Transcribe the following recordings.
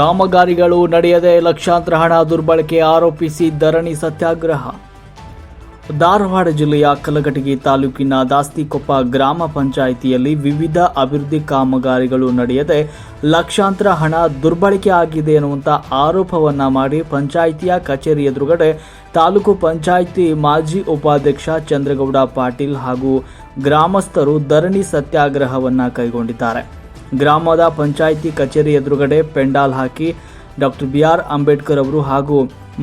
ಕಾಮಗಾರಿಗಳು ನಡೆಯದೆ ಲಕ್ಷಾಂತರ ಹಣ ದುರ್ಬಳಕೆ ಆರೋಪಿಸಿ ಧರಣಿ ಸತ್ಯಾಗ್ರಹ. ಧಾರವಾಡ ಜಿಲ್ಲೆಯ ಕಲಘಟಗಿ ತಾಲೂಕಿನ ದಾಸ್ತಿಕೊಪ್ಪ ಗ್ರಾಮ ಪಂಚಾಯಿತಿಯಲ್ಲಿ ವಿವಿಧ ಅಭಿವೃದ್ಧಿ ಕಾಮಗಾರಿಗಳು ನಡೆಯದೆ ಲಕ್ಷಾಂತರ ಹಣ ದುರ್ಬಳಕೆ ಆಗಿದೆ ಎನ್ನುವಂಥ ಆರೋಪವನ್ನು ಮಾಡಿ ಪಂಚಾಯಿತಿಯ ಕಚೇರಿ ಎದುರುಗಡೆ ತಾಲೂಕು ಪಂಚಾಯಿತಿ ಮಾಜಿ ಉಪಾಧ್ಯಕ್ಷ ಚಂದ್ರಗೌಡ ಪಾಟೀಲ್ ಹಾಗೂ ಗ್ರಾಮಸ್ಥರು ಧರಣಿ ಸತ್ಯಾಗ್ರಹವನ್ನು ಕೈಗೊಂಡಿದ್ದಾರೆ. ಗ್ರಾಮದ ಪಂಚಾಯಿತಿ ಕಚೇರಿ ಎದುರುಗಡೆ ಪೆಂಡಾಲ್ ಹಾಕಿ ಡಾಕ್ಟರ್ ಬಿ ಆರ್ ಅಂಬೇಡ್ಕರ್ ಅವರು ಹಾಗೂ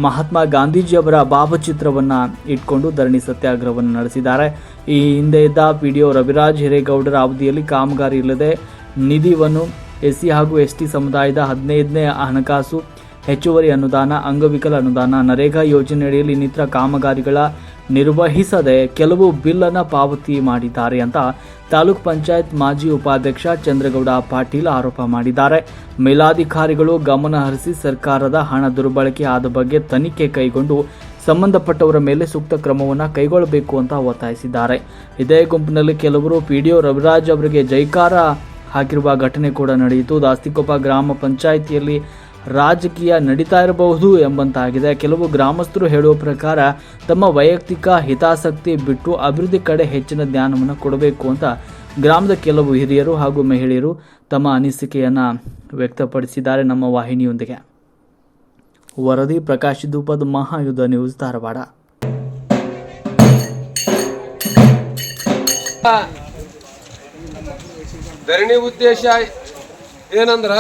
ಮಹಾತ್ಮ ಗಾಂಧೀಜಿಯವರ ಭಾವಚಿತ್ರವನ್ನು ಇಟ್ಕೊಂಡು ಧರಣಿ ಸತ್ಯಾಗ್ರಹವನ್ನು ನಡೆಸಿದ್ದಾರೆ. ಈ ಹಿಂದೆ ಇದ್ದ ಪಿ ಡಿ ಒ ರವಿರಾಜ್ ಹಿರೇಗೌಡರ ಅವಧಿಯಲ್ಲಿ ಕಾಮಗಾರಿ ಇಲ್ಲದೆ ನಿಧಿವನ್ನು ಎಸ್ಸಿ ಹಾಗೂ ಎಸ್ ಟಿ ಸಮುದಾಯದ ಹದಿನೈದನೇ ಹಣಕಾಸು ಹೆಚ್ಚುವರಿ ಅನುದಾನ, ಅಂಗವಿಕಲ ಅನುದಾನ, ನರೇಗಾ ಯೋಜನೆಯಡಿಯಲ್ಲಿ ಇನ್ನಿತರ ಕಾಮಗಾರಿಗಳ ನಿರ್ವಹಿಸದೆ ಕೆಲವು ಬಿಲ್ಲನ್ನು ಪಾವತಿ ಮಾಡಿದ್ದಾರೆ ಅಂತ ತಾಲೂಕ್ ಪಂಚಾಯತ್ ಮಾಜಿ ಉಪಾಧ್ಯಕ್ಷ ಚಂದ್ರಗೌಡ ಪಾಟೀಲ್ ಆರೋಪ ಮಾಡಿದ್ದಾರೆ. ಮೇಲಾಧಿಕಾರಿಗಳು ಗಮನ ಹರಿಸಿ ಸರ್ಕಾರದ ಹಣ ದುರ್ಬಳಕೆ ಆದ ಬಗ್ಗೆ ತನಿಖೆ ಕೈಗೊಂಡು ಸಂಬಂಧಪಟ್ಟವರ ಮೇಲೆ ಸೂಕ್ತ ಕ್ರಮವನ್ನು ಕೈಗೊಳ್ಳಬೇಕು ಅಂತ ಒತ್ತಾಯಿಸಿದ್ದಾರೆ. ಇದೇ ಗುಂಪಿನಲ್ಲಿ ಕೆಲವರು ಪಿಡಿಒ ರವಿರಾಜ್ ಅವರಿಗೆ ಜೈಕಾರ ಹಾಕಿರುವ ಘಟನೆ ಕೂಡ ನಡೆಯಿತು. ದಾಸ್ತಿಕೊಪ್ಪ ಗ್ರಾಮ ಪಂಚಾಯಿತಿಯಲ್ಲಿ ರಾಜಕೀಯ ನಡೀತಾ ಇರಬಹುದು ಎಂಬಂತಾಗಿದೆ. ಕೆಲವು ಗ್ರಾಮಸ್ಥರು ಹೇಳುವ ಪ್ರಕಾರ ತಮ್ಮ ವೈಯಕ್ತಿಕ ಹಿತಾಸಕ್ತಿ ಬಿಟ್ಟು ಅಭಿವೃದ್ಧಿ ಕಡೆ ಹೆಚ್ಚಿನ ಧ್ಯಾನವನ್ನು ಕೊಡಬೇಕು ಅಂತ ಗ್ರಾಮದ ಕೆಲವು ಹಿರಿಯರು ಹಾಗೂ ಮಹಿಳೆಯರು ತಮ್ಮ ಅನಿಸಿಕೆಯನ್ನು ವ್ಯಕ್ತಪಡಿಸಿದ್ದಾರೆ ನಮ್ಮ ವಾಹಿನಿಯೊಂದಿಗೆ. ವರದಿ ಪ್ರಕಾಶ್ ಧೂಪದ ಮಹಾಯುದ್ಧ ನ್ಯೂಸ್ ಧಾರವಾಡ. ಧರಣಿ ಉದ್ದೇಶ ಏನಂದ್ರ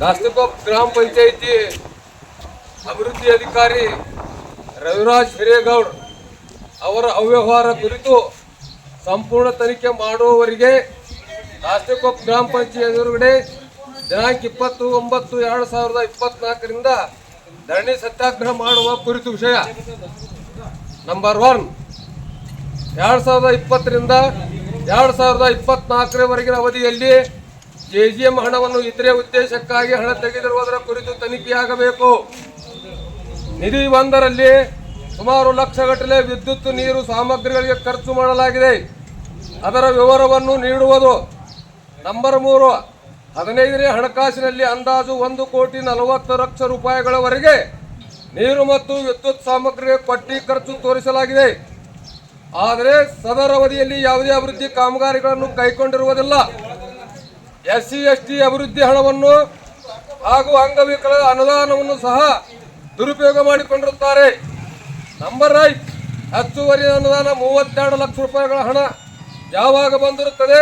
ದಾಸ್ತಿಕೊಪ್ಪ ಗ್ರಾಮ ಪಂಚಾಯಿತಿ ಅಭಿವೃದ್ಧಿ ಅಧಿಕಾರಿ ರವಿರಾಜ್ ಹಿರೇಗೌಡ್ ಅವರ ಅವ್ಯವಹಾರ ಕುರಿತು ಸಂಪೂರ್ಣ ತನಿಖೆ ಮಾಡುವವರಿಗೆ ದಾಸ್ತಿಕೊಪ್ಪ ಗ್ರಾಮ ಪಂಚಾಯತ್ ಎದುರುಗಡೆ ದಿನಾಂಕ ಇಪ್ಪತ್ತು ಒಂಬತ್ತು ಎರಡು ಸಾವಿರದ ಇಪ್ಪತ್ನಾಲ್ಕರಿಂದ ಧರಣಿ ಸತ್ಯಾಗ್ರಹ ಮಾಡುವ ಕುರಿತು ವಿಷಯ. ನಂಬರ್ ಒನ್ ಎರಡು ಸಾವಿರದ ಇಪ್ಪತ್ತರಿಂದ ಎರಡು ಸಾವಿರದ ಇಪ್ಪತ್ನಾಲ್ಕರವರೆಗಿನ ಅವಧಿಯಲ್ಲಿ ಜೆ ಜಿ ಎಂ ಹಣವನ್ನು ಇತರೆ ಉದ್ದೇಶಕ್ಕಾಗಿ ಹಣ ತೆಗೆದಿರುವುದರ ಕುರಿತು ತನಿಖೆಯಾಗಬೇಕು. ನಿಧಿ ಒಂದರಲ್ಲಿ ಸುಮಾರು ಲಕ್ಷಗಟ್ಟಲೆ ವಿದ್ಯುತ್, ನೀರು ಸಾಮಗ್ರಿಗಳಿಗೆ ಖರ್ಚು ಮಾಡಲಾಗಿದೆ. ಅದರ ವಿವರವನ್ನು ನೀಡುವುದು ನಂಬರ್ ಮೂರು. ಹದಿನೈದನೇ ಹಣಕಾಸಿನಲ್ಲಿ ಅಂದಾಜು ಒಂದು ಕೋಟಿ ನಲವತ್ತು ಲಕ್ಷ ರೂಪಾಯಿಗಳವರೆಗೆ ನೀರು ಮತ್ತು ವಿದ್ಯುತ್ ಸಾಮಗ್ರಿಗೆ ಪಟ್ಟಿ ಖರ್ಚು ತೋರಿಸಲಾಗಿದೆ. ಆದರೆ ಸದರ ಅವಧಿಯಲ್ಲಿ ಯಾವುದೇ ಅಭಿವೃದ್ಧಿ ಕಾಮಗಾರಿಗಳನ್ನು ಕೈಗೊಂಡಿರುವುದಿಲ್ಲ. ಎಸ್ ಸಿ ಎಸ್ ಟಿ ಅಭಿವೃದ್ಧಿ ಹಣವನ್ನು ಹಾಗೂ ಅಂಗವಿಕಲ ಅನುದಾನವನ್ನು ಸಹ ದುರುಪಯೋಗ ಮಾಡಿಕೊಂಡಿರುತ್ತಾರೆ. ನಂಬರ್ ರೈಟ್, ಹೆಚ್ಚುವರಿ ಅನುದಾನ ಮೂವತ್ತೆರಡು ಲಕ್ಷ ರೂಪಾಯಿಗಳ ಹಣ ಯಾವಾಗ ಬಂದಿರುತ್ತದೆ?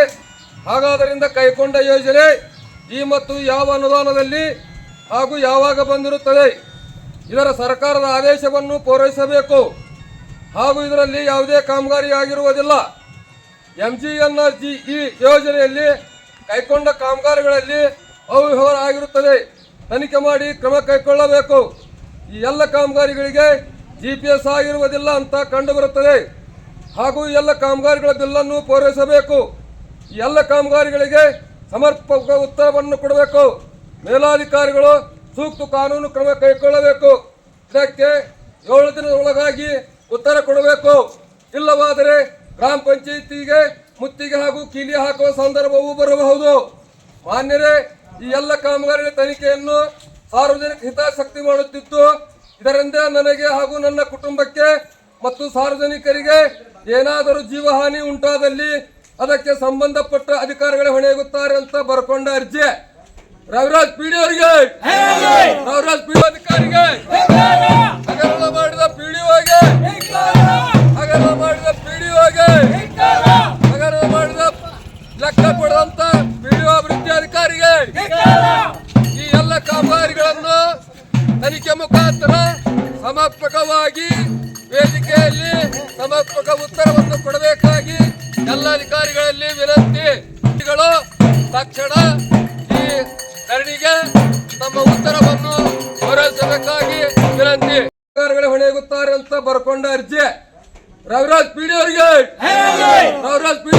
ಹಾಗಾದ್ದರಿಂದ ಕೈಗೊಂಡ ಯೋಜನೆ ಈ ಮತ್ತು ಯಾವ ಅನುದಾನದಲ್ಲಿ ಹಾಗೂ ಯಾವಾಗ ಬಂದಿರುತ್ತದೆ? ಇದರ ಸರ್ಕಾರದ ಆದೇಶವನ್ನು ಪೂರೈಸಬೇಕು. ಹಾಗೂ ಇದರಲ್ಲಿ ಯಾವುದೇ ಕಾಮಗಾರಿ ಆಗಿರುವುದಿಲ್ಲ. M G N R G ಈ ಯೋಜನೆಯಲ್ಲಿ ಕೈಗೊಂಡ ಕಾಮಗಾರಿಗಳಲ್ಲಿ ಅವ್ಯವಹಾರ ಆಗಿರುತ್ತದೆ ತನಿಖೆ ಮಾಡಿ ಕ್ರಮ ಕೈಗೊಳ್ಳಬೇಕು ಈ ಎಲ್ಲ ಕಾಮಗಾರಿಗಳಿಗೆ ಜಿ ಪಿ ಎಸ್ ಆಗಿರುವುದಿಲ್ಲ ಅಂತ ಕಂಡುಬರುತ್ತದೆ. ಹಾಗೂ ಎಲ್ಲ ಕಾಮಗಾರಿಗಳ ಬಿಲ್ಲನ್ನು ಪೂರೈಸಬೇಕು. ಎಲ್ಲ ಕಾಮಗಾರಿಗಳಿಗೆ ಸಮರ್ಪಕ ಉತ್ತರವನ್ನು ಕೊಡಬೇಕು. ಮೇಲಾಧಿಕಾರಿಗಳು ಸೂಕ್ತ ಕಾನೂನು ಕ್ರಮ ಕೈಗೊಳ್ಳಬೇಕು ಇದಕ್ಕೆ ಏಳು ದಿನದೊಳಗಾಗಿ ಉತ್ತರ ಕೊಡಬೇಕು. ಇಲ್ಲವಾದರೆ ಗ್ರಾಮ ಪಂಚಾಯಿತಿಗೆ ಮುತ್ತಿಗೆ ಹಾಗೂ ಕೀಲಿ ಹಾಕುವ ಸಂದರ್ಭವೂ ಬರಬಹುದು. ಮಾನ್ಯರೇ ಈ ಎಲ್ಲ ಕಾಮಗಾರಿಗಳ ತನಿಖೆಯನ್ನು ಸಾರ್ವಜನಿಕ ಹಿತಾಸಕ್ತಿ ಮಾಡುತ್ತಿತ್ತು ಇದರಿಂದ ನನಗೆ ಹಾಗೂ ನನ್ನ ಕುಟುಂಬಕ್ಕೆ ಮತ್ತು ಸಾರ್ವಜನಿಕರಿಗೆ ಏನಾದರೂ ಜೀವಹಾನಿ ಉಂಟಾದಲ್ಲಿ ಅದಕ್ಕೆ ಸಂಬಂಧಪಟ್ಟ ಅಧಿಕಾರಿಗಳೇ ಹೊಣೆಯಾಗುತ್ತಾರೆ ಅಂತ ಬರ್ಕೊಂಡ ಅರ್ಜಿ. ರವಿರಾಜ್ ಪಿಡಿ ಅವರಿಗೆ. ರವಿರಾಜ್ ಪಿಡಿ ಅಧಿಕಾರಿಗೆ. ಅಧಿಕಾರಿಗೆ ಈ ಎಲ್ಲ ಕಾಮಗಾರಿಗಳನ್ನು ತನಿಖೆ ಮುಖಾಂತರ ಸಮರ್ಪಕವಾಗಿ ವೇದಿಕೆಯಲ್ಲಿ ಸಮರ್ಪಕ ಉತ್ತರವನ್ನು ಕೊಡಬೇಕಾಗಿ ಎಲ್ಲ ಅಧಿಕಾರಿಗಳಲ್ಲಿ ವಿನಂತಿ. ತಕ್ಷಣ ಈ ಧರಣಿಗೆ ತಮ್ಮ ಉತ್ತರವನ್ನು ಪೂರೈಸಬೇಕಾಗಿ ವಿನಂತಿ. ಹೊಣೆಗುತ್ತಾರೆ ಅಂತ ಬರ್ಕೊಂಡ ಅರ್ಜಿ. ರವಿರಾಜ್ ಪಿಡಿ ಅವರಿಗೆ. ರವಿರಾಜ್ ಪಿಡಿ